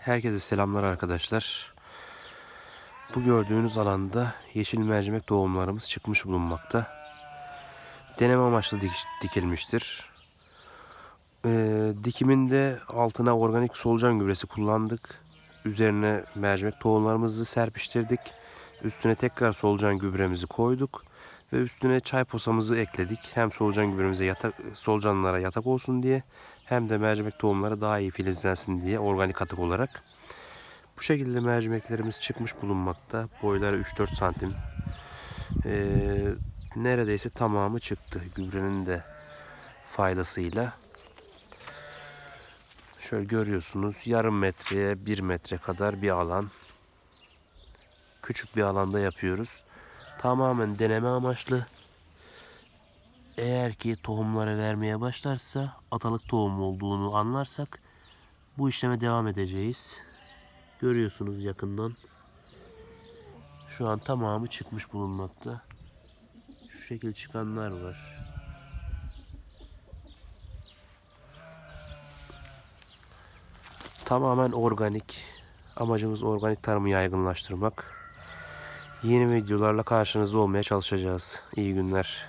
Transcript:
Herkese selamlar arkadaşlar. Bu gördüğünüz alanda yeşil mercimek tohumlarımız çıkmış bulunmakta. Deneme amaçlı dik- dikilmiştir. Ee, dikiminde altına organik solucan gübresi kullandık. Üzerine mercimek tohumlarımızı serpiştirdik. Üstüne tekrar solucan gübremizi koyduk. Ve üstüne çay posamızı ekledik. Hem solucan gübremize yatak, solucanlara yatak olsun diye hem de mercimek tohumları daha iyi filizlensin diye organik atık olarak. Bu şekilde mercimeklerimiz çıkmış bulunmakta. Boyları 3-4 santim. Ee, neredeyse tamamı çıktı. Gübrenin de faydasıyla. Şöyle görüyorsunuz yarım metreye 1 metre kadar bir alan. Küçük bir alanda yapıyoruz. Tamamen deneme amaçlı. Eğer ki tohumları vermeye başlarsa atalık tohum olduğunu anlarsak bu işleme devam edeceğiz. Görüyorsunuz yakından. Şu an tamamı çıkmış bulunmakta. Şu şekil çıkanlar var. Tamamen organik. Amacımız organik tarımı yaygınlaştırmak. Yeni videolarla karşınızda olmaya çalışacağız. İyi günler.